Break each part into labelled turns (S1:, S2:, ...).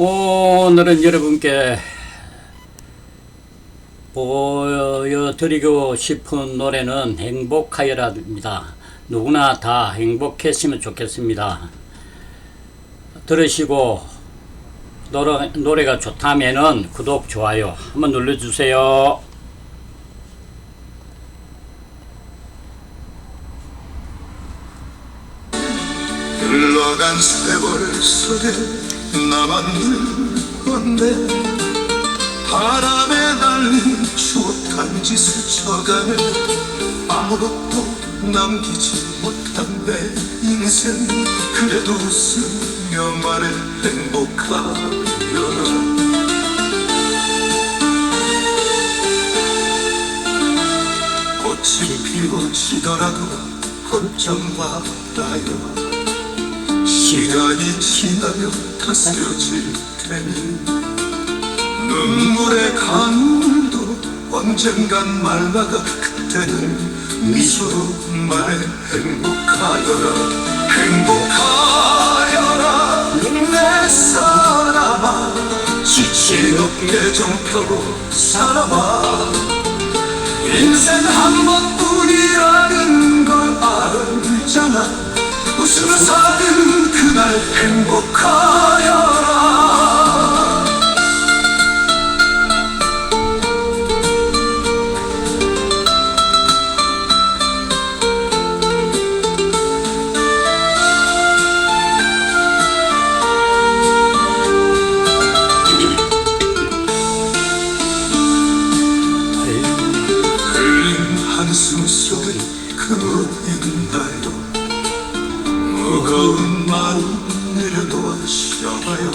S1: 오늘은 여러분께 보여드리고 싶은 노래는 행복하여라입니다. 누구나 다 행복했으면 좋겠습니다. 들으시고 노래, 노래가 좋다면은 구독, 좋아요 한번 눌러주세요.
S2: 흘러간 세월 속에 남았는 건데 바람에 날린 추억한 짓을 쳐가며 아무것도 남기지 못한 내 인생 그래도 웃으며 말해 행복하여라 꽃이 피어지더라도 걱정 말아요 시간이 지나면 다스려질 테니 눈물의 강물도 언젠간 말라가 그때는 미소로 말해 행복하여라 행복하여라. 내 사람아 지친 어깨 좀 펴고 살아봐. 인생 한 번뿐이라는 걸 알잖아. 웃으며 사는 그 날 행복하여라. 흘린 한숨 속에 그노인가요 무거운 마음 내려놓으셔봐요.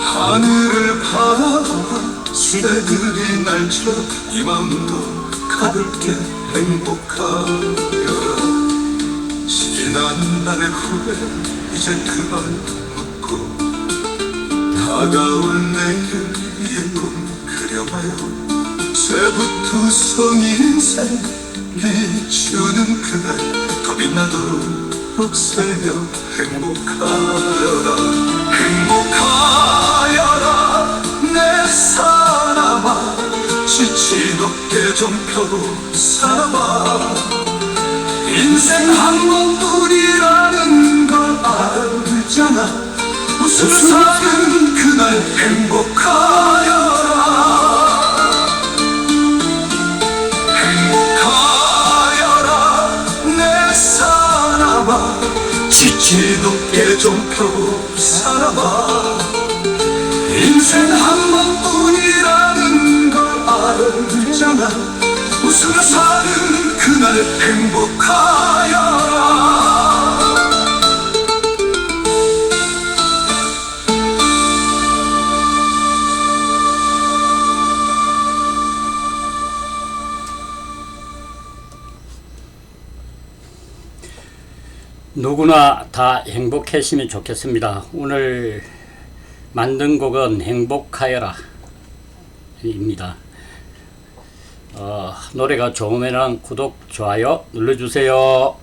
S2: 하늘을 바라봐 새들이 날처럼 이 마음도 가볍게 행복하여라. 지난 날의 후회 이제 그만 묻고 다가올 내일 꿈 그려봐요. 새부터 성인 인생 비추는 그날 더 빛나도록 새며 행복하여라. 행복하여라. 내 사람아 지친 어깨 좀 펴고 살아봐. 인생 한 번뿐이라는 걸 알잖아. 웃으며 사는 그날 행복 지친 어깨 좀 펴고 살아봐 인생 한 번뿐이라는 걸 알잖아. 웃으며 사는 그날 행복하여
S1: 누구나 다 행복했으면 좋겠습니다. 오늘 만든 곡은 행복하여라 입니다. 어, 노래가 좋으면 구독, 좋아요 눌러주세요.